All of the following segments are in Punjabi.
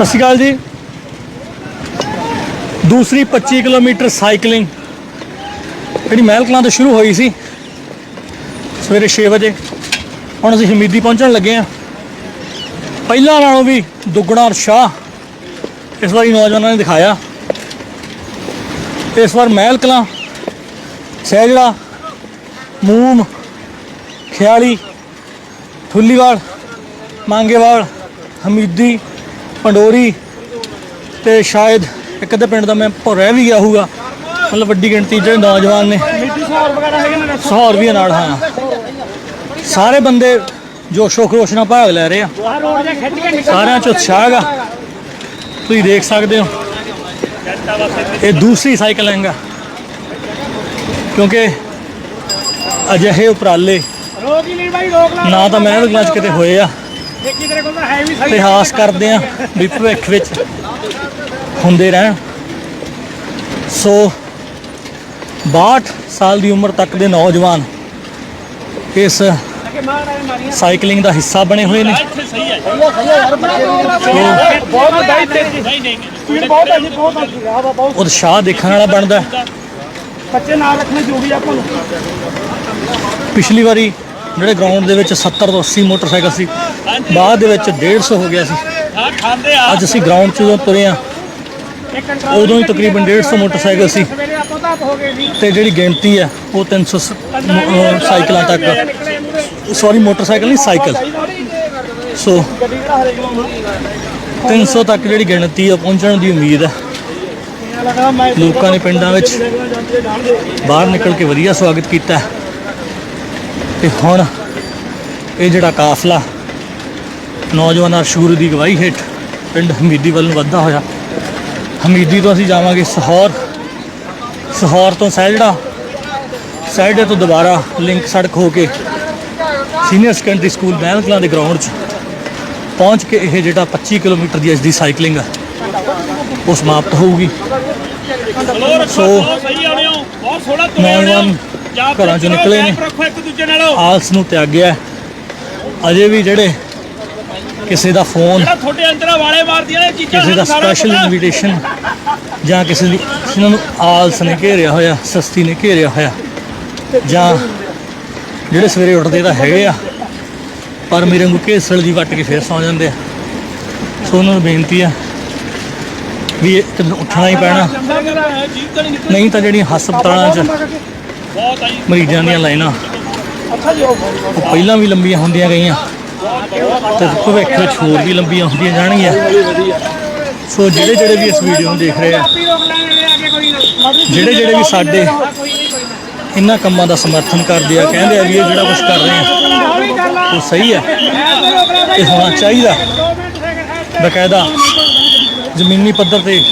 ਸਤਿ ਸ਼੍ਰੀ ਅਕਾਲ ਜੀ। ਦੂਸਰੀ 25 ਕਿਲੋਮੀਟਰ ਸਾਈਕਲਿੰਗ। ਜਿਹੜੀ ਮਹਿਲ ਕਲਾਂ ਤੋਂ ਸ਼ੁਰੂ ਹੋਈ ਸੀ, ਸਵੇਰੇ 6 ਵਜੇ। ਹੁਣ ਅਸੀਂ ਹਮੀਦੀ ਪਹੁੰਚਣ ਲੱਗੇ ਆ ਪਹਿਲਾਂ ਨਾਲੋਂ ਵੀ ਦੁੱਗਣਾ ਉਤਸ਼ਾਹ ਇਸ ਵਾਰੀ ਨੌਜਵਾਨਾਂ ਨੇ ਦਿਖਾਇਆ। ਇਸ ਵਾਰ ਮਹਿਲ ਕਲਾਂ, ਸਹਿਜੜਾ ਮੂਮ ਖਿਆਲੀ, ਥੁੱਲੀਵਾਲ, ਮੰਗੇਵਾਲ, ਹਮੀਦੀ ਪੰਡੋਰੀ ਤੇ ਸ਼ਾਇਦ ਇੱਕ ਅੱਧੇ ਪਿੰਡ ਦਾ ਮੈਂ ਭੁੱਲ ਰਹਿ ਵੀ ਗਿਆ ਹੋਊਗਾ। ਮਤਲਬ ਵੱਡੀ ਗਿਣਤੀ 'ਚ ਜਿਹੜੇ ਨੌਜਵਾਨ ਨੇ। ਸਹੌਰ ਵੀ ਨਾਲ, ਹਾਂ। ਸਾਰੇ ਬੰਦੇ ਜੋਸ਼ੋ ਖਰੋਸ਼ ਨਾਲ ਭਾਗ ਲੈ ਰਹੇ ਆ। ਸਾਰਿਆਂ 'ਚ ਉਤਸ਼ਾਹ ਗਾ ਤੁਸੀਂ ਦੇਖ ਸਕਦੇ ਹੋ। ਇਹ ਦੂਸਰੀ ਸਾਈਕਲਿੰਗ ਆ। ਕਿਉਂਕਿ ਅਜਿਹੇ ਉਪਰਾਲੇ ਨਾ ਤਾਂ ਮੈਂ ਵੀ ਚ ਕਿਤੇ ਹੋਏ ਆ। ਤਾਂ ਆਸ ਕਰਦੇ ਆ ਵੀ ਭਵਿੱਖ ਵਿੱਚ ਹੁੰਦੇ ਰਹਿਣ। ਸੋ 62 ਸਾਲ ਦੀ ਉਮਰ ਤੱਕ ਦੇ ਨੌਜਵਾਨ ਇਸ ਸਾਈਕਲਿੰਗ ਦਾ ਹਿੱਸਾ ਬਣੇ ਹੋਏ ਨੇ। ਉਤਸ਼ਾਹ ਦੇਖਣ ਵਾਲਾ ਬਣਦਾ ਹੈ। ਬੱਚੇ ਨਾਲ ਰੱਖਣੇ ਜ਼ਰੂਰੀ ਆ ਆਪਾਂ ਨੂੰ। ਪਿਛਲੀ ਵਾਰੀ ਜਿਹੜੇ ਗਰਾਊਂਡ ਦੇ ਵਿੱਚ 70 ਤੋਂ 80 ਮੋਟਰਸਾਈਕਲ ਸੀ, ਬਾਅਦ ਦੇ ਵਿੱਚ 150 ਹੋ ਗਿਆ ਸੀ। ਅੱਜ ਅਸੀਂ ਗਰਾਊਂਡ 'ਚ ਜਦੋਂ ਤੁਰੇ ਆ। ਉਦੋਂ ਹੀ ਤਕਰੀਬਨ 150 ਮੋਟਰਸਾਈਕਲ ਸੀ। ਸਵੇਰੇ ਤੇ ਜਿਹੜੀ ਗਿਣਤੀ ਹੈ, ਉਹ 300 ਸ- ਮ- ਸਾਈਕਲਾਂ ਤੱਕ। ਨਿਕਲੇ ਸੌਰੀ ਮੋਟਰਸਾਈਕਲ ਨਹੀਂ, ਸਾਈਕਲ। ਸੋ ਗੱਡੀ ਕਿਹੜਾ 300 ਤੱਕ ਜਿਹੜੀ ਗਿਣਤੀ ਆ ਪਹੁੰਚਣ ਦੀ ਉਮੀਦ ਹੈ। ਲੋਕਾਂ ਨੇ ਪਿੰਡਾਂ ਵਿੱਚ ਬਾਹਰ ਨਿਕਲ ਕੇ ਵਧੀਆ ਸਵਾਗਤ ਕੀਤਾ ਤੇ ਹੁਣ ਇਹ ਜਿਹੜਾ ਕਾਫਲਾ ਨੌਜਵਾਨਾਂ ਸ਼ੂਰ ਦੀ ਗਵਾਹੀ ਹੇਠ ਪਿੰਡ ਹਮੀਦੀ ਵੱਲ ਨੂੰ ਵੱਧਦਾ ਹੋਇਆ। ਹਮੀਦੀ ਤੋਂ ਅਸੀਂ ਜਾਵਾਂਗੇ ਸਹੌਰ। ਸਹੌਰ ਤੋਂ ਸਹਿਜੜਾ ਸਹਿਜੜੇ ਤੋਂ ਦੁਬਾਰਾ ਲਿੰਕ ਸੜਕ ਹੋ ਕੇ senior secondary school Mahal Kalan ਦੇ ਗਰਾਊਂਡ 'ਚ ਪਹੁੰਚ ਕੇ ਇਹ ਜਿਹੜਾ 25 ਕਿਲੋਮੀਟਰ ਦੀ ਅੱਜ ਦੀ ਸਾਈਕਲਿੰਗ ਹੈ ਉਹ ਸਮਾਪਤ ਹੋਊਗੀ। ਸੋ ਬਹੁਤ ਸੋਹਣਾ ਤੁਰੇ ਆਉਣੇ ਨੌਜਵਾਨ ਜਾਂ ਘਰਾਂ ਚੋਂ ਨਿਕਲੇ ਨੇ। ਆਲਸ ਨੂੰ ਤਿਆਗਿਆ। ਅਜੇ ਵੀ ਜਿਹੜੇ ਕਿਸੇ ਦਾ ਫੋਨ ਜਿਹੜਾ ਤੁਹਾਡੇ ਅੰਦਰਾਂ ਵਾਲੇ ਮਾਰਦੀਆਂ ਨੇ ਚੀਜ਼ਾਂ ਕਿਸੇ ਦਾ ਸਪੈਸ਼ਲ। ਇਨਵੀਟੇਸ਼ਨ ਜਾਂ ਕਿਸੇ ਦੀ ਜਿਹਨਾਂ ਨੂੰ ਆਲਸ ਨੇ ਘੇਰਿਆ ਹੋਇਆ ਸਸਤੀ ਨੇ ਘੇਰਿਆ ਹੋਇਆ ਜਾਂ ਜਿਹੜੇ ਸਵੇਰੇ ਉੱਠਦੇ ਤਾਂ ਹੈਗੇ ਆ ਪਰ ਮੇਰੇ ਨੂੰ ਘੇਸਲ ਦੀ ਵੱਟ ਕੇ ਫੇਰ ਸੌ ਜਾਂਦੇ ਆ ਸੋ ਉਹਨਾਂ ਨੂੰ ਬੇਨਤੀ ਆ ਵੀ ਇਹ ਉੱਠਣਾ ਹੀ ਪੈਣਾ ਨਹੀਂ ਤਾਂ ਜਿਹੜੀਆਂ ਹਸਪਤਾਲਾਂ 'ਚ ਮਰੀਜ਼ਾਂ ਦੀਆਂ ਲਾਈਨਾਂ। ਉਹ ਪਹਿਲਾਂ ਵੀ ਲੰਬੀਆਂ ਹੁੰਦੀਆਂ ਗਈਆਂ। ਤੇ ਭਵਿੱਖ ਵਿੱਚ ਹੋਰ ਵੀ ਲੰਬੀਆਂ ਹੁੰਦੀਆਂ ਜਾਣਗੀਆਂ। ਸੋ ਜਿਹੜੇ ਜਿਹੜੇ ਵੀ ਇਸ ਵੀਡੀਓ ਨੂੰ ਦੇਖ ਰਹੇ ਆ ਜਿਹੜੇ ਜਿਹੜੇ ਵੀ ਸਾਡੇ ਇਹਨਾਂ ਕੰਮਾਂ ਦਾ ਸਮਰਥਨ ਕਰਦੇ ਆ ਕਹਿੰਦੇ ਆ ਵੀ ਇਹ ਜਿਹੜਾ ਕੁਝ ਕਰ ਰਹੇ ਆ ਉਹ ਸਹੀ ਹੈ ਇਹ ਹੋਣਾ ਚਾਹੀਦਾ। ਬਕਾਇਦਾ ਜ਼ਮੀਨੀ ਪੱਧਰ ਤੇ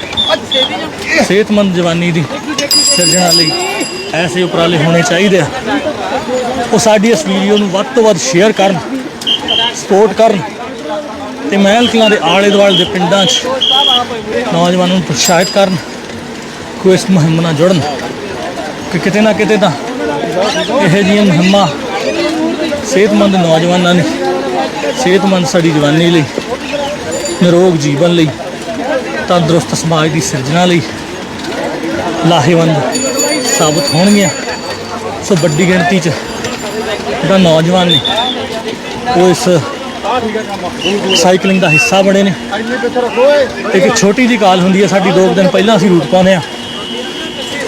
ਸਿਹਤਮੰਦ ਜਵਾਨੀ ਦੀ ਸਿਰਜਣਾ ਲਈ। ਐਸੇ ਉਪਰਾਲੇ ਹੋਣੇ ਚਾਹੀਦੇ ਆ। ਉਹ ਸਾਡੀ ਇਸ ਵੀਡੀਓ ਨੂੰ ਵੱਧ ਤੋਂ ਵੱਧ ਸ਼ੇਅਰ ਕਰਨ ਸਪੋਰਟ ਕਰਨ ਤੇ ਮਹਿਲ ਕਲਾਂ ਦੇ ਆਲੇ ਦੁਆਲੇ ਦੇ ਪਿੰਡਾਂ 'ਚ ਨੌਜਵਾਨਾਂ ਨੂੰ ਪ੍ਰੋਤਸਾਹਿਤ ਕਰਨ, ਕੋਈ ਇਸ ਮੁਹਿੰਮ ਨਾਲ ਜੁੜਨ ਕਿ ਕਿਤੇ ਨਾ ਕਿਤੇ ਤਾਂ ਇਹੋ ਜਿਹੀਆਂ ਮੁਹਿੰਮਾਂ ਸਿਹਤਮੰਦ ਨੌਜਵਾਨਾਂ ਨੇ ਸਿਹਤਮੰਦ ਸਾਡੀ ਜਵਾਨੀ ਲਈ, ਨਿਰੋਗ ਜੀਵਨ ਲਈ, ਤੰਦਰੁਸਤ ਸਮਾਜ ਦੀ ਸਿਰਜਣਾ ਲਈ ਲਾਹੇਵੰਦ ਸਾਬਤ ਹੋਣਗੀਆਂ। ਸੋ ਵੱਡੀ ਗਿਣਤੀ 'ਚ ਜਿਹੜਾ ਨੌਜਵਾਨ ਨੇ, ਉਹ ਇਸ ਸਾਈਕਲਿੰਗ ਦਾ ਹਿੱਸਾ ਬਣੇ ਨੇ। ਇੱਕ ਛੋਟੀ ਜੀ ਕਾਲ ਹੁੰਦੀ ਹੈ, ਸਾਡੀ ਦੋ ਕੁ ਦਿਨ ਪਹਿਲਾਂ ਅਸੀਂ ਰੂਟ ਪਾਉਂਦੇ ਆ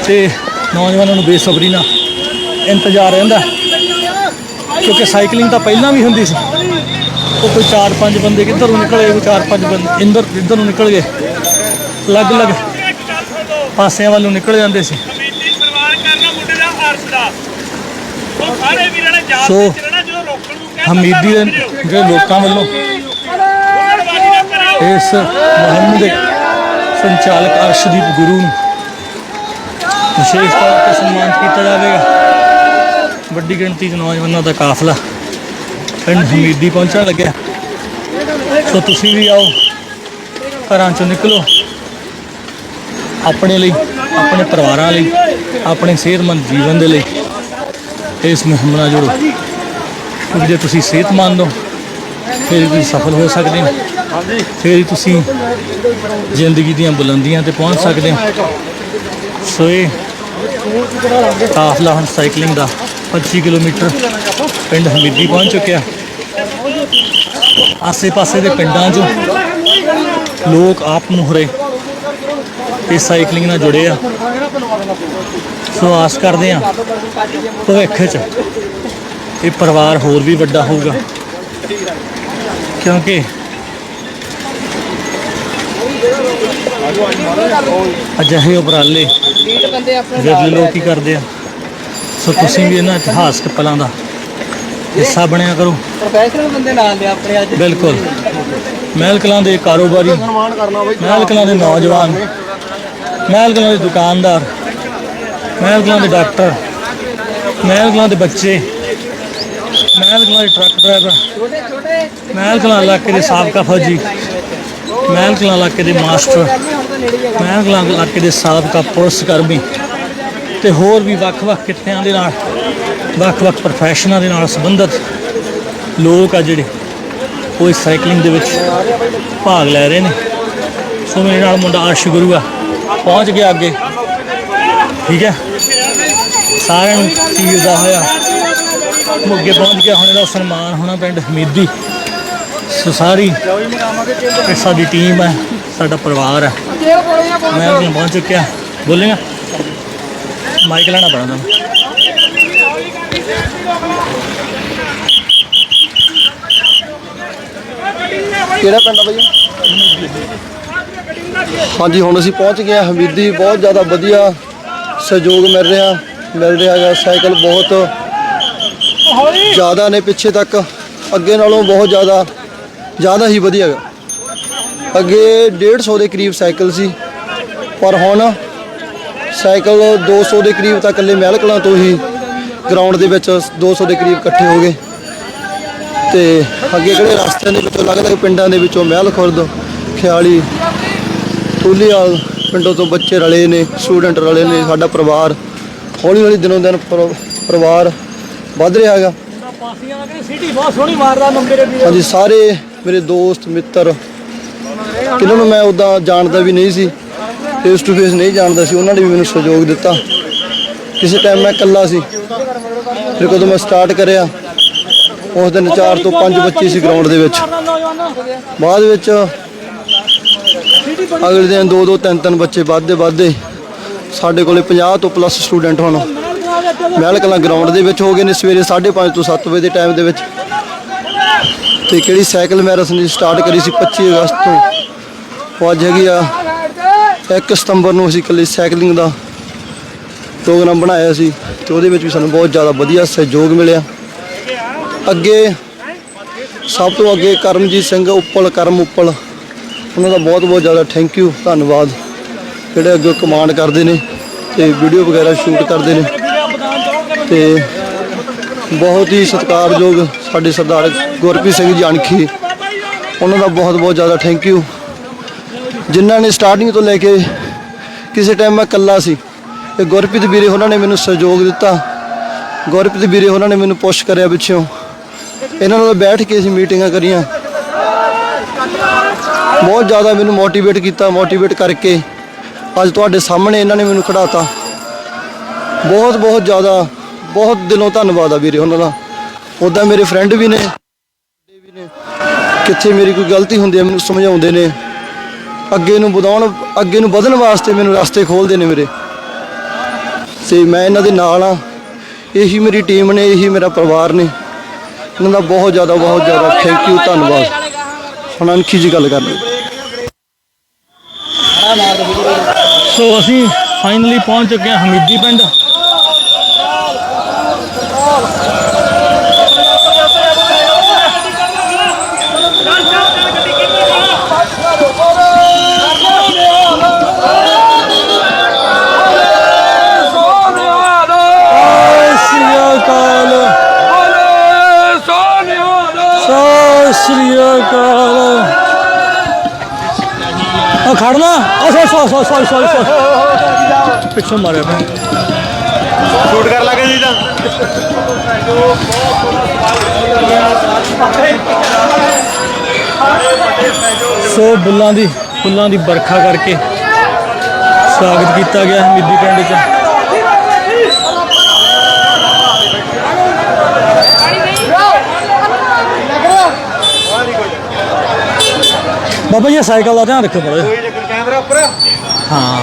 ਤੇ ਨੌਜਵਾਨਾਂ ਨੂੰ ਬੇਸਬਰੀ ਨਾਲ ਇੰਤਜ਼ਾਰ ਰਹਿੰਦਾ ਕਿਉਂਕਿ ਸਾਈਕਲਿੰਗ ਤਾਂ ਪਹਿਲਾਂ ਵੀ ਹੁੰਦੀ ਸੀ। ਉਹ ਕੋਈ 4-5 ਬੰਦੇ ਕਿੱਧਰੋਂ ਨਿਕਲੇ ਕੋਈ 4-5 ਬੰਦੇ ਇੰਦਰ ਇੱਧਰ ਨੂੰ ਨਿਕਲ ਗਏ। ਅਲੱਗ-ਅਲੱਗ ਪਾਸਿਆਂ ਵੱਲੋਂ ਨਿਕਲ ਜਾਂਦੇ ਸੀ ਕਮੇਟੀ ਪਰਿਵਾਰ ਕਰਨਾ ਮੁੰਡੇ ਦਾ ਅਰਸ਼ ਦਾ ਉਹ ਸਾਰੇ ਵੀਰਾਂ ਨੇ ਯਾਦ ਸੋ, ਵਿੱਚ ਰਹਿਣਾ ਜਦੋਂ ਰੋਕਣ ਨੂੰ ਕਹਿੰਦਾ ਹਮੀਦੀ ਦੇ ਜਿਹੜੇ ਲੋਕਾਂ ਵੱਲੋਂ ਇਸ ਮੁਹਿੰਮ ਦੇ ਸੰਚਾਲਕ ਅਰਸ਼ਦੀਪ ਗੁਰੂ ਨੂੰ ਵਿਸ਼ੇਸ਼ ਤੌਰ ਤੇ ਸਨਮਾਨਿਤ ਕੀਤਾ ਜਾਵੇਗਾ। ਵੱਡੀ ਗਿਣਤੀ 'ਚ ਨੌਜਵਾਨਾਂ ਦਾ ਕਾਫਲਾ ਪਿੰਡ ਹਮੀਦੀ ਪਹੁੰਚਣ ਲੱਗਿਆ। ਸੋ ਤੁਸੀਂ ਵੀ ਆਓ ਘਰਾਂ ਚੋਂ ਨਿਕਲੋ। ਆਪਣੇ ਲਈ ਆਪਣੇ ਪਰਿਵਾਰਾਂ ਲਈ ਆਪਣੇ ਸਿਹਤਮੰਦ ਜੀਵਨ ਦੇ ਲਈ। ਇਸ ਮੁਹਿੰਮ ਨਾਲ ਜੁੜੋ ਕਿਉਂਕਿ ਜੇ ਤੁਸੀਂ ਸਿਹਤਮੰਦ ਹੋ ਫਿਰ ਤੁਸੀਂ ਸਫਲ ਹੋ ਸਕਦੇ ਹੋ। ਫਿਰ ਤੁਸੀਂ ਜ਼ਿੰਦਗੀ ਦੀਆਂ ਬੁਲੰਦੀਆਂ ਤੇ ਪਹੁੰਚ ਸਕਦੇ ਹੋ। ਸੋ ਇਹ ਕਾਫਲਾ ਹੁਣ ਸਾਈਕਲਿੰਗ ਦਾ 25 ਕਿਲੋਮੀਟਰ ਪਿੰਡ ਹਮੀਦੀ ਪਹੁੰਚ ਚੁੱਕਿਆ। ਆਸੇ-ਪਾਸੇ ਦੇ ਪਿੰਡਾਂ 'ਚੋਂ ਲੋਕ ਆਪ ਮੁਹਰੇ ਇਸ ਸਾਈਕਲਿੰਗ ਨਾਲ ਜੁੜੇ ਆ। ਸੋ ਆਸ ਕਰਦੇ ਆ ਭਵਿੱਖ 'ਚ ਇਹ ਪਰਿਵਾਰ ਹੋਰ ਵੀ ਵੱਡਾ ਹੋਊਗਾ। ਕਿਉਂਕਿ ਅਜਿਹੇ ਉਪਰਾਲੇ ਵਿਰਲੇ ਲੋਕ ਹੀ ਕਰਦੇ ਆ। ਸੋ ਤੁਸੀਂ ਵੀ ਇਹਨਾਂ ਇਤਿਹਾਸਕ ਪਲਾਂ ਦਾ ਹਿੱਸਾ ਬਣਿਆ ਕਰੋ। ਪ੍ਰੋਫੈਸ਼ਨਲ ਬੰਦੇ ਨਾਲ ਦੇ ਆਪਣੇ ਅੱਜ। ਬਿਲਕੁਲ। ਮਹਿਲ ਕਲਾਂ ਦੇ ਕਾਰੋਬਾਰੀ ਮਹਿਲ ਕਲਾਂ ਦੇ ਨੌਜਵਾਨ ਮਹਿਲ ਕਲਾਂ ਦੇ ਦੁਕਾਨਦਾਰ ਮਹਿਲ ਕਲਾਂ ਦੇ ਡਾਕਟਰ, ਮਹਿਲ ਕਲਾਂ ਦੇ ਬੱਚੇ, ਮਹਿਲ ਕਲਾਂ ਦੇ ਟਰੱਕ ਡਰਾਈਵਰ, ਮਹਿਲ ਕਲਾਂ ਇਲਾਕੇ ਦੇ ਸਾਬਕਾ ਫੌਜੀ, ਮਹਿਲ ਕਲਾਂ ਇਲਾਕੇ ਦੇ ਮਾਸਟਰ, ਮਹਿਲ ਕਲਾਂ ਇਲਾਕੇ ਦੇ ਸਾਬਕਾ ਪੁਲਿਸ ਕਰਮੀ ਤੇ ਹੋਰ ਵੀ ਵੱਖ-ਵੱਖ ਕਿੱਤਿਆਂ ਦੇ ਨਾਲ ਵੱਖ-ਵੱਖ ਪ੍ਰੋਫੈਸ਼ਨਾਂ ਦੇ ਨਾਲ ਸੰਬੰਧਿਤ ਲੋਕ ਆ ਜਿਹੜੇ, ਉਹ ਇਸ ਸਾਈਕਲਿੰਗ ਦੇ ਵਿੱਚ ਭਾਗ ਲੈ ਰਹੇ ਨੇ। ਸੋ ਮੇਰੇ ਨਾਲ ਮੁੰਡਾ ਅਰਸ਼ ਗੁਰੂ ਆ। ਪਹੁੰਚ ਗਿਆ ਅੱਗੇ। ਠੀਕ ਹੈ। ਸਾਰਿਆਂ ਨੂੰ ਚੀਜ਼ ਦਾ ਹੋਇਆ। ਮੁੱਗੇ ਪਹੁੰਚ ਗਿਆ, ਹੁਣ ਇਹਦਾ ਸਨਮਾਨ ਹੋਣਾ ਪਿੰਡ ਹਮੀਦੀ। ਸੋ ਸਾਰੀ ਇਹ ਸਾਡੀ ਟੀਮ ਹੈ, ਸਾਡਾ ਪਰਿਵਾਰ ਹੈ। ਜੇਲ ਕੋਲੇ ਆ ਮੈਂ ਆਪਣੇ ਪਹੁੰਚ ਚੁੱਕਿਆ। ਬੋਲੇਗਾ ਮਾਈਕ ਲੈਣਾ ਪੈਣਾ ਤੁਹਾਨੂੰ। ਕਿਹੜਾ ਪਿੰਡ ਆ ਬਾਈ? ਹਾਂਜੀ, ਹੁਣ ਅਸੀਂ ਪਹੁੰਚ ਗਏ ਹਾਂ ਹਮੀਦੀ। ਬਹੁਤ ਜ਼ਿਆਦਾ ਵਧੀਆ ਸਹਿਯੋਗ ਮਿਲ ਰਿਹਾ। ਮਿਲ ਰਿਹਾ ਹੈਗਾ, ਸਾਈਕਲ ਬਹੁਤ ਜ਼ਿਆਦਾ ਨੇ ਪਿੱਛੇ ਤੱਕ। ਅੱਗੇ ਨਾਲੋਂ ਬਹੁਤ ਜ਼ਿਆਦਾ ਜ਼ਿਆਦਾ ਹੀ ਵਧੀਆ ਹੈਗਾ। ਅੱਗੇ 150 ਦੇ ਕਰੀਬ ਸਾਈਕਲ ਸੀ, ਪਰ ਹੁਣ ਸਾਈਕਲ 200 ਦੇ ਕਰੀਬ ਤਾਂ ਇਕੱਲੇ ਮਹਿਲ ਕਲਾਂ ਤੋਂ ਹੀ ਗਰਾਊਂਡ ਦੇ ਵਿੱਚ 200 ਦੇ ਕਰੀਬ ਇਕੱਠੇ ਹੋ ਗਏ। ਤੇ ਅੱਗੇ ਕਿਹੜੇ ਰਸਤਿਆਂ ਦੇ ਵਿੱਚੋਂ, ਅਲੱਗ-ਅਲੱਗ ਪਿੰਡਾਂ ਦੇ ਵਿੱਚੋਂ ਮਹਿਲ ਖੁਰਦ ਖਿਆਲੀ ਤੁਲੀਵਾਲ ਪਿੰਡੋਂ ਤੋਂ ਬੱਚੇ ਰਲੇ ਨੇ ਸਟੂਡੈਂਟ ਰਲੇ ਨੇ, ਸਾਡਾ ਪਰਿਵਾਰ ਹੌਲੀ ਹੌਲੀ ਦਿਨੋਂ ਦਿਨ ਪਰ- ਪਰਿਵਾਰ ਵੱਧ ਰਿਹਾ ਹੈਗਾ। ਪਾਸੀਆਂ ਦਾ ਕਹਿੰਦੇ ਸਿਟੀ ਬਹੁਤ ਸੋਹਣੀ ਮਾਰਦਾ ਨੰਬਰ ਹਾਂਜੀ ਸਾਰੇ ਮੇਰੇ ਦੋਸਤ ਮਿੱਤਰ ਕਿਹਨਾਂ ਨੂੰ ਮੈਂ ਉਦਾਂ ਜਾਣਦਾ ਵੀ ਨਹੀਂ ਸੀ ਫੇਸ ਟੂ ਫੇਸ ਨਹੀਂ ਜਾਣਦਾ ਸੀ ਉਹਨਾਂ ਨੇ ਵੀ ਮੈਨੂੰ ਸਹਿਯੋਗ ਦਿੱਤਾ। ਕਿਸੇ ਟਾਈਮ ਮੈਂ ਇਕੱਲਾ ਸੀ ਫਿਰ ਕਦੋਂ ਮੈਂ ਸਟਾਰਟ ਕਰਿਆ ਉਸ ਦਿਨ 4 ਤੋਂ 5 ਬੱਚੇ ਸੀ ਗਰਾਊਂਡ ਦੇ ਵਿੱਚ। ਬਾਅਦ ਵਿੱਚ ਅਗਲੇ ਦਿਨ ਦੋ ਦੋ ਤਿੰਨ ਤਿੰਨ ਬੱਚੇ ਵੱਧਦੇ ਵੱਧਦੇ। ਸਾਡੇ ਕੋਲੇ 50 ਤੋਂ ਪਲੱਸ ਸਟੂਡੈਂਟ ਹੁਣ। ਮਹਿਲ ਕਲਾਂ ਗਰਾਊਂਡ ਦੇ ਵਿੱਚ ਹੋ ਗਏ ਨੇ ਸਵੇਰੇ 5:30 ਤੋਂ 7 ਵਜੇ ਦੇ ਟਾਈਮ ਦੇ ਵਿੱਚ। ਤੇ ਕਿਹੜੀ ਸਾਈਕਲ ਮੈਰਾਥਨ ਦੀ ਸਟਾਰਟ ਕਰੀ ਸੀ 25 ਅਗਸਤ ਤੋਂ। ਉਹ ਅੱਜ ਹੈਗੀ ਆ 1 ਸਤੰਬਰ ਨੂੰ ਅਸੀਂ ਇਕੱਲੀ ਸਾਈਕਲਿੰਗ ਦਾ ਪ੍ਰੋਗਰਾਮ ਬਣਾਇਆ ਸੀ ਤੇ ਉਹਦੇ ਵਿੱਚ ਵੀ ਸਾਨੂੰ ਬਹੁਤ ਜ਼ਿਆਦਾ ਵਧੀਆ ਸਹਿਯੋਗ ਮਿਲਿਆ। ਅੱਗੇ ਸਭ ਤੋਂ ਅੱਗੇ ਕਰਮਜੀਤ ਸਿੰਘ, ਉੱਪਲ, ਕਰਮ ਉੱਪਲ। ਉਹਨਾਂ ਦਾ ਬਹੁਤ ਬਹੁਤ ਜ਼ਿਆਦਾ ਥੈਂਕ ਯੂ ਧੰਨਵਾਦ। ਜਿਹੜੇ ਅੱਗੇ ਕਮਾਂਡ ਕਰਦੇ ਨੇ ਤੇ ਵੀਡੀਓ ਵਗੈਰਾ ਸ਼ੂਟ ਕਰਦੇ ਨੇ ਤੇ ਬਹੁਤ ਹੀ ਸਤਿਕਾਰਯੋਗ ਸਾਡੇ ਸਰਦਾਰ ਗੁਰਪ੍ਰੀਤ ਸਿੰਘ ਜੀ ਅਣਖੀ ਉਹਨਾਂ ਦਾ ਬਹੁਤ ਬਹੁਤ ਜ਼ਿਆਦਾ ਥੈਂਕ ਯੂ ਜਿਨ੍ਹਾਂ ਨੇ ਸਟਾਰਟਿੰਗ ਤੋਂ ਲੈ ਕੇ ਕਿਸੇ ਟਾਈਮ ਮੈਂ ਇਕੱਲਾ ਸੀ, ਤੇ ਗੁਰਪ੍ਰੀਤ ਵੀਰੇ ਉਹਨਾਂ ਨੇ ਮੈਨੂੰ ਸਹਿਯੋਗ ਦਿੱਤਾ। ਗੁਰਪ੍ਰੀਤ ਵੀਰੇ ਉਹਨਾਂ ਨੇ ਮੈਨੂੰ ਪੁਸ਼ ਕਰਿਆ ਪਿੱਛੋਂ। ਇਹਨਾਂ ਨਾਲ ਬੈਠ ਕੇ ਅਸੀਂ ਮੀਟਿੰਗਾਂ ਕਰੀਆਂ। ਬਹੁਤ ਜ਼ਿਆਦਾ ਮੈਨੂੰ ਮੋਟੀਵੇਟ ਕੀਤਾ ਮੋਟੀਵੇਟ ਕਰਕੇ। ਅੱਜ ਤੁਹਾਡੇ ਸਾਹਮਣੇ ਇਹਨਾਂ ਨੇ ਮੈਨੂੰ ਖੜਾਤਾ। ਬਹੁਤ ਬਹੁਤ ਜ਼ਿਆਦਾ, ਬਹੁਤ ਦਿਲੋਂ ਧੰਨਵਾਦ ਆ ਵੀਰੇ ਉਹਨਾਂ ਦਾ। ਉਦਾਂ ਮੇਰੇ ਫਰੈਂਡ ਵੀ ਨੇ ਵੀ ਨੇ। ਕਿੱਥੇ ਮੇਰੀ ਕੋਈ ਗਲਤੀ ਹੁੰਦੀ ਹੈ ਮੈਨੂੰ ਸਮਝਾਉਂਦੇ ਨੇ। ਅੱਗੇ ਨੂੰ ਵਧਾਉਣ, ਅੱਗੇ ਨੂੰ ਵਧਣ ਵਾਸਤੇ ਮੈਨੂੰ ਰਸਤੇ ਖੋਲਦੇ ਨੇ ਮੇਰੇ। ਤੇ ਮੈਂ ਇਹਨਾਂ ਦੇ ਨਾਲ ਆ। ਇਹੀ ਮੇਰੀ ਟੀਮ ਨੇ, ਇਹੀ ਮੇਰਾ ਪਰਿਵਾਰ ਨੇ। ਇਹਨਾਂ ਦਾ ਬਹੁਤ ਜ਼ਿਆਦਾ ਬਹੁਤ ਜ਼ਿਆਦਾ ਥੈਂਕ ਯੂ ਧੰਨਵਾਦ। ਹੁਣ ਅਣਖੀ ਜੀ ਗੱਲ ਕਰ ਕਰਨੀ ਸੋ ਅਸੀਂ ਫਾਈਨਲੀ ਪਹੁੰਚ ਚੁੱਕੇ ਹਾਂ ਹਮੀਦੀ ਪਿੰਡ। ਸ੍ਰੀ ਅਕਾਲ। ਆ ਖੜਨਾ ਆ ਸੌ ਸੌ ਸੌ ਸੌ ਸੌ ਸੌ ਪਿੱਛੋਂ ਮਾਰਿਆ ਮੈਂ। ਸ਼ੂਟ ਕਰ ਲਾਂਗੇ ਜੀ ਤਾਂ। ਸੋ ਬੁੱਲਾਂ ਦੀ ਫੁੱਲਾਂ ਦੀ ਵਰਖਾ ਕਰਕੇ ਸਵਾਗਤ ਕੀਤਾ ਗਿਆ ਮਿੱਦੀ ਪਿੰਡ 'ਚ ਬਾਬਾ ਜੀ ਸਾਈਕਲ ਦਾ ਧਿਆਨ ਰੱਖੋ ਬੜਾ ਕੈਮਰਾ ਉੱਪਰ ਹਾਂ।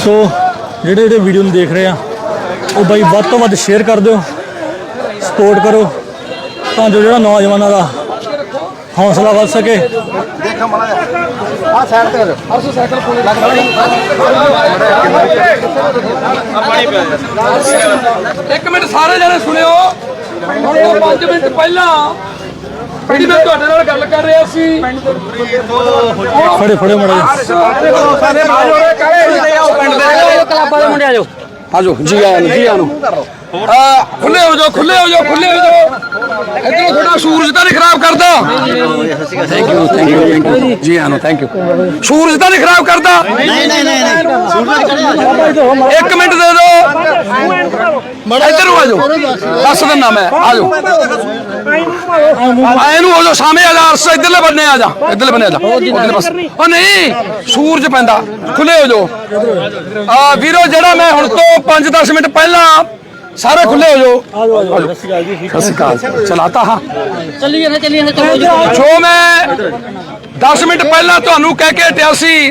ਸੋ ਜਿਹੜੇ ਜਿਹੜੇ ਵੀਡੀਓ ਨੂੰ ਦੇਖ ਰਹੇ ਆ ਉਹ ਬਾਈ ਵੱਧ ਤੋਂ ਵੱਧ ਸ਼ੇਅਰ ਕਰ ਦਿਓ ਸਪੋਰਟ ਕਰੋ ਤਾਂ ਜੋ ਜਿਹੜਾ ਨੌਜਵਾਨਾਂ ਦਾ ਹੌਸਲਾ ਵੱਧ ਸਕੇ। ਆ ਸਾਈਡ ਤੇ ਅਰਸੋ ਸਾਈਕਲ ਕੋਲ ਲੱਗ ਇੱਕ ਮਿੰਟ ਸਾਰੇ ਜਣੇ ਸੁਣਿਓ। ਹੁਣ ਤੋਂ 5 ਮਿੰਟ ਪਹਿਲਾਂ ਜਿਹੜੀ ਮੈਂ ਤੁਹਾਡੇ ਨਾਲ ਗੱਲ ਕਰ ਰਿਹਾ ਸੀ ਫੜੇ ਫੜੇ ਮੜਾ ਸਾਰੇ ਬਾਜ ਹੋ ਰਹੇ ਕਾਲੇ ਆਓ ਪਿੰਡ ਦੇ ਕਲੱਬਾਂ ਦੇ ਮੁੰਡੇ ਆ ਜਾਓ ਆਜੋ ਜੀ ਆਇਆਂ ਨੂੰ ਜੀ ਆਇਆਂ ਨੂੰ ਆ ਖੁੱਲੇ ਹੋ ਜਾਓ ਖੁੱਲੇ ਹੋ ਜਾਓ ਖੁੱਲੇ ਹੋ ਜਾਓ। ਇਧਰੋਂ ਥੋੜਾ ਸੂਰਜ ਤਾਂ ਨਹੀਂ ਖਰਾਬ ਕਰਦਾ। ਥੈਂਕ ਯੂ ਥੈਂਕ ਯੂ ਜੀ ਆਇਆਂ ਨੂੰ ਥੈਂਕ ਯੂ ਸੂਰਜ ਤਾਂ ਨਹੀਂ ਖਰਾਬ ਕਰਦਾ। ਨਹੀਂ ਨਹੀਂ ਨਹੀਂ ਇੱਕ ਮਿੰਟ ਦੇ ਦਿਓ। ਇੱਧਰ ਆ ਜਾਓ। ਦੱਸ ਦਿੰਦਾ ਮੈਂ। ਆ ਜਾਓ। ਆਏ ਨੂੰ ਹੋ ਜਾਓ ਸਾਹਮਣੇ ਆ ਜਾ ਅਰਸ਼ ਇੱਧਰਲੇ ਬੰਨੇ ਆ ਜਾ। ਇੱਧਰਲੇ ਬੰਨੇ ਆ ਜਾ। ਪਾਸੇ। ਉਹ ਨਹੀਂ ਸੂਰਜ ਪੈਂਦਾ। ਖੁੱਲੇ ਹੋ ਜਾਓ। ਆ ਵੀਰੋ ਜਿਹੜਾ ਮੈਂ ਹੁਣ ਤੋਂ 5-10 ਮਿੰਟ ਪਹਿਲਾਂ ਸਾਰੇ ਖੁੱਲੇ ਹੋ ਜਾਓ। ਸਤਿ ਸ਼੍ਰੀ ਅਕਾਲ ਜੀ। ਸਤਿ ਸ਼੍ਰੀ ਅਕਾਲ। ਚਲਾਤਾ ਹਾਂ। ਚੱਲੀ ਜਾਂਦੇ ਚੱਲੀ ਜਾਂਦੇ ਚਲੋ ਜੀ ਜੋ ਮੈਂ 10 ਮਿੰਟ ਪਹਿਲਾਂ ਤੁਹਾਨੂੰ ਕਹਿ ਕੇ ਹਟਿਆ ਸੀ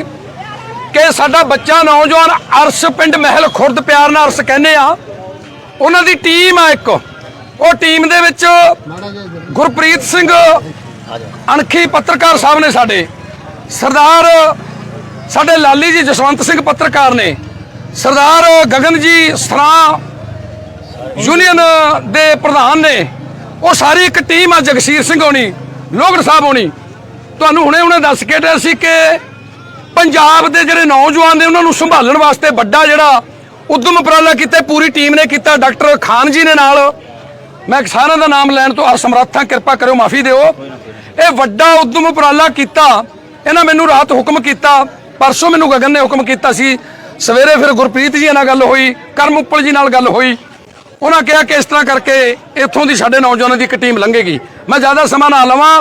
ਕਿ ਸਾਡਾ ਬੱਚਾ ਨੌਜਵਾਨ ਅਰਸ਼ ਪਿੰਡ ਮਹਿਲ ਖੁਰਦ ਪਿਆਰ ਨਾਲ ਅਰਸ਼ ਕਹਿੰਦੇ ਆ। ਉਹਨਾਂ ਦੀ ਟੀਮ ਆ ਇੱਕ। ਉਹ ਟੀਮ ਦੇ ਵਿੱਚ ਗੁਰਪ੍ਰੀਤ ਸਿੰਘ ਅਣਖੀ ਪੱਤਰਕਾਰ ਸਾਹਿਬ ਨੇ ਸਾਡੇ। ਸਰਦਾਰ ਸਾਡੇ ਲਾਲੀ ਜੀ ਜਸਵੰਤ ਸਿੰਘ ਪੱਤਰਕਾਰ ਨੇ। ਸਰਦਾਰ ਗਗਨ ਜੀ ਸਰਾਂ ਯੂਨੀਅਨ ਦੇ ਪ੍ਰਧਾਨ ਨੇ ਉਹ ਸਾਰੀ ਇੱਕ ਟੀਮ ਆ, ਜਗਸੀਰ ਸਿੰਘ ਹੋਣੀ ਲੋਗੜ ਸਾਹਿਬ ਹੋਣੀ। ਤੁਹਾਨੂੰ ਹੁਣੇ ਹੁਣੇ ਦੱਸ ਕੇ ਰਿਹਾ ਸੀ ਕਿ ਪੰਜਾਬ ਦੇ ਜਿਹੜੇ ਨੌਜਵਾਨ ਨੇ, ਉਹਨਾਂ ਨੂੰ ਸੰਭਾਲਣ ਵਾਸਤੇ ਵੱਡਾ ਜਿਹੜਾ ਉਦਮ ਉਪਰਾਲਾ ਕੀਤਾ, ਪੂਰੀ ਟੀਮ ਨੇ ਕੀਤਾ। ਡਾਕਟਰ ਖਾਨ ਜੀ ਨੇ ਨਾਲ, ਮੈਂ ਸਾਰਿਆਂ ਦਾ ਨਾਮ ਲੈਣ ਤੋਂ ਅਸਮਰੱਥ ਕਿਰਪਾ ਕਰਿਓ, ਮਾਫੀ ਦਿਓ। ਇਹ ਵੱਡਾ ਉਦਮ ਉਪਰਾਲਾ ਕੀਤਾ, ਇਹਨਾਂ ਮੈਨੂੰ ਰਾਤ ਹੁਕਮ ਕੀਤਾ, ਪਰਸੋਂ ਮੈਨੂੰ ਗਗਨ ਨੇ ਹੁਕਮ ਕੀਤਾ ਸੀ। ਸਵੇਰੇ ਫਿਰ ਗੁਰਪ੍ਰੀਤ ਜੀ ਨਾਲ ਗੱਲ ਹੋਈ, ਕਰਮ ਉੱਪਲ ਜੀ ਨਾਲ ਗੱਲ ਹੋਈ। ਉਹਨਾਂ ਕਿਹਾ ਕਿ ਇਸ ਤਰ੍ਹਾਂ ਕਰਕੇ ਇੱਥੋਂ ਦੀ ਸਾਡੇ ਨੌਜਵਾਨਾਂ ਦੀ ਇੱਕ ਟੀਮ ਲੰਘੇਗੀ। ਮੈਂ ਜ਼ਿਆਦਾ ਸਮਾਂ ਨਾ ਲਵਾਂ।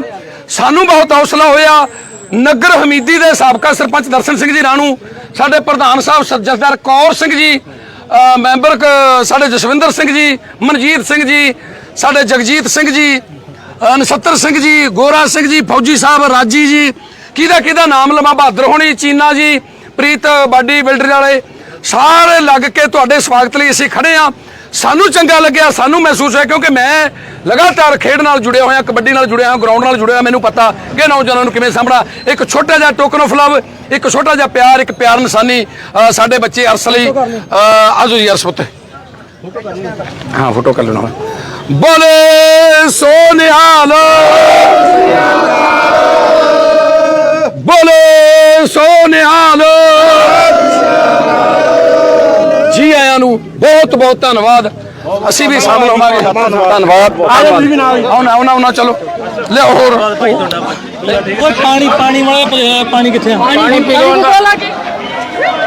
ਸਾਨੂੰ ਬਹੁਤ ਹੌਸਲਾ ਹੋਇਆ। ਨਗਰ ਹਮੀਦੀ ਦੇ ਸਾਬਕਾ ਸਰਪੰਚ ਦਰਸ਼ਨ ਸਿੰਘ ਜੀ ਰਾਣੂ ਸਾਡੇ ਪ੍ਰਧਾਨ ਸਾਹਿਬ ਜਸਦਾਰ ਕੌਰ ਸਿੰਘ ਜੀ ਅ, ਮੈਂਬਰ ਕ- ਸਾਡੇ ਜਸਵਿੰਦਰ ਸਿੰਘ ਜੀ ਮਨਜੀਤ ਸਿੰਘ ਜੀ ਸਾਡੇ ਜਗਜੀਤ ਸਿੰਘ ਜੀ ਅ, ਨਛੱਤਰ ਸਿੰਘ ਜੀ ਗੋਰਾ ਸਿੰਘ ਜੀ ਫੌਜੀ ਸਾਹਿਬ ਰਾਜੀ ਜੀ ਕਿਹਦਾ ਕਿਹਦਾ ਨਾਮ ਲਵਾਂ ਬਹਾਦਰ ਹੋਣੀ ਚੀਨਾ ਜੀ ਪ੍ਰੀਤ ਬਾਡੀ ਬਿਲਡਰ ਵਾਲੇ ਸਾਰੇ ਲੱਗ ਕੇ ਤੁਹਾਡੇ ਸਵਾਗਤ ਲਈ ਅਸੀਂ ਖੜੇ ਆ ਸਾਨੂੰ ਚੰਗਾ ਲੱਗਿਆ ਸਾਨੂੰ ਮਹਿਸੂਸ ਹੋਇਆ ਕਿਉਂਕਿ ਮੈਂ ਲਗਾਤਾਰ ਖੇਡ ਨਾਲ ਜੁੜਿਆ ਹੋਇਆ ਕਬੱਡੀ ਨਾਲ ਜੁੜਿਆ ਹੋਇਆ ਗਰਾਊਂਡ ਨਾਲ ਜੁੜਿਆ ਮੈਨੂੰ ਪਤਾ ਕਿ ਨੌਜਵਾਨਾਂ ਨੂੰ ਕਿਵੇਂ ਸਾਂਭਣਾ। ਇੱਕ ਛੋਟਾ ਜਿਹਾ ਟੋਕਨ ਆਫ ਲਵ ਇੱਕ ਛੋਟਾ ਜਿਹਾ ਪਿਆਰ ਇੱਕ ਪਿਆਰ ਨਿਸ਼ਾਨੀ ਸਾਡੇ ਬੱਚੇ ਅਰਸ ਲਈ ਆਜੋ ਜੀ ਅਰਸ ਪੁੱਤ। ਹਾਂ ਫੋਟੋ ਕਰ ਲੈਣਾ। ਬੋਲੇ ਸੋ ਨਿਹਾਲ ਬੋਲੇ ਸੋ ਬਹੁਤ ਬਹੁਤ ਧੰਨਵਾਦ। ਅਸੀਂ ਵੀ ਸ਼ਾਮਲ ਹੋਵਾਂਗੇ। ਧੰਨਵਾਦ। ਆਉਣਾ ਆਉਣਾ ਆਉਣਾ ਚਲੋ। ਲਿਆਓ ਹੋਰ। ਓਏ ਪਾਣੀ ਪਾਣੀ ਵਾਲਾ ਪਾਣੀ ਕਿੱਥੇ ਆ? ਪਾਣੀ ਪੀ ਲਓ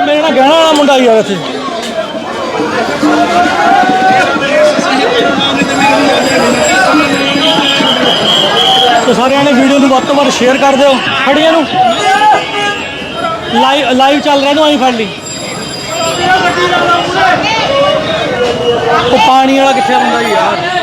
ਮੇਰੇ ਨਾਲ ਗਹਿਣਾ ਵਾਲਾ ਮੁੰਡਾ ਹੀ ਆ ਇੱਥੇ। ਸੋ ਸਾਰਿਆਂ ਨੇ ਵੀਡੀਓ ਨੂੰ ਵੱਧ ਤੋਂ ਵੱਧ ਸ਼ੇਅਰ ਕਰ ਦਿਓ। ਫੜੀਆਂ ਨੂੰ ਲਾਈਵ ਲਾਈਵ ਚੱਲ ਰਿਹਾ ਨੂੰ ਆਈ ਫੜ ਲਈ। ਉਹ ਪਾਣੀ ਵਾਲਾ ਕਿੱਥੇ ਆ ਜੀ ਯਾਰ?